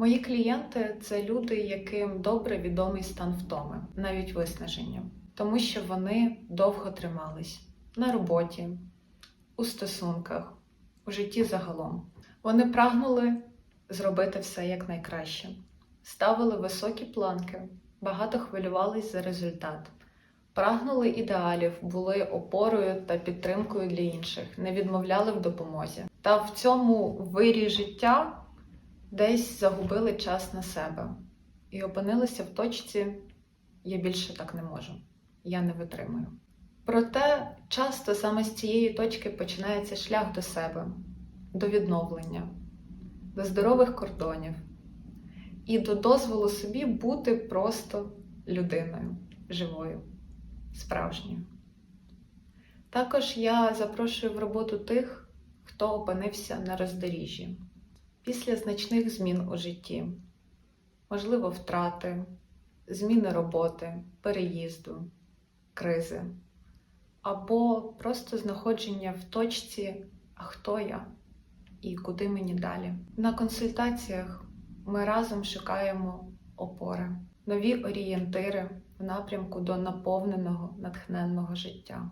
Мої клієнти це люди, яким добре відомий стан втоми, навіть виснаження, тому що вони довго тримались на роботі, у стосунках, у житті загалом. Вони прагнули зробити все якнайкраще, ставили високі планки, багато хвилювались за результат. Прагнули ідеалів, були опорою та підтримкою для інших, не відмовляли в допомозі. Та в цьому вирі життя десь загубили час на себе і опинилися в точці я більше так не можу, я не витримую. Проте часто саме з цієї точки починається шлях до себе, до відновлення, до здорових кордонів і до дозволу собі бути просто людиною живою справжньою. Також я запрошую в роботу тих, хто опинився на роздоріжжі після значних змін у житті, можливо, втрати, зміни роботи, переїзду, кризи, або просто знаходження в точці, а хто я і куди мені далі. На консультаціях ми разом шукаємо опори, нові орієнтири в напрямку до наповненого, натхненного життя.